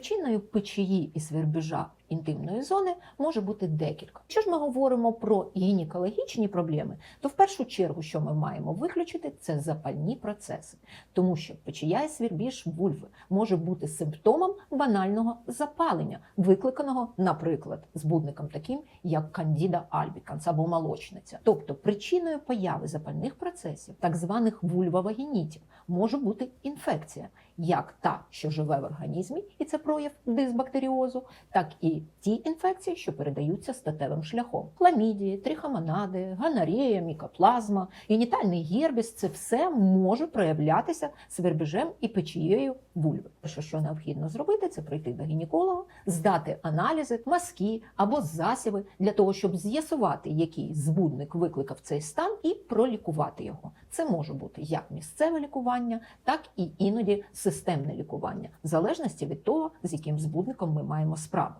Причиною печії і свербежа інтимної зони може бути декілька. Якщо ж ми говоримо про гінекологічні проблеми, то в першу чергу, що ми маємо виключити, це запальні процеси, тому що печія і свербіж вульви може бути симптомом банального запалення, викликаного, наприклад, збудником таким, як кандіда альбіканс або молочниця. Тобто причиною появи запальних процесів, так званих вульвовагінітів, може бути інфекція, як та, що живе в організмі, і це прояв дисбактеріозу, так і ті інфекції, що передаються статевим шляхом: хламідії, трихомонади, гонорея, мікоплазма, генітальний гербіс це все може проявлятися свербежем і печією вульви. Що, що необхідно зробити, це прийти до гінеколога, здати аналізи, мазки або засіви для того, щоб з'ясувати, який збудник викликав цей стан, і пролікувати його. Це може бути як місцеве лікування, так і іноді системне лікування, в залежності від того, з яким збудником ми маємо справу.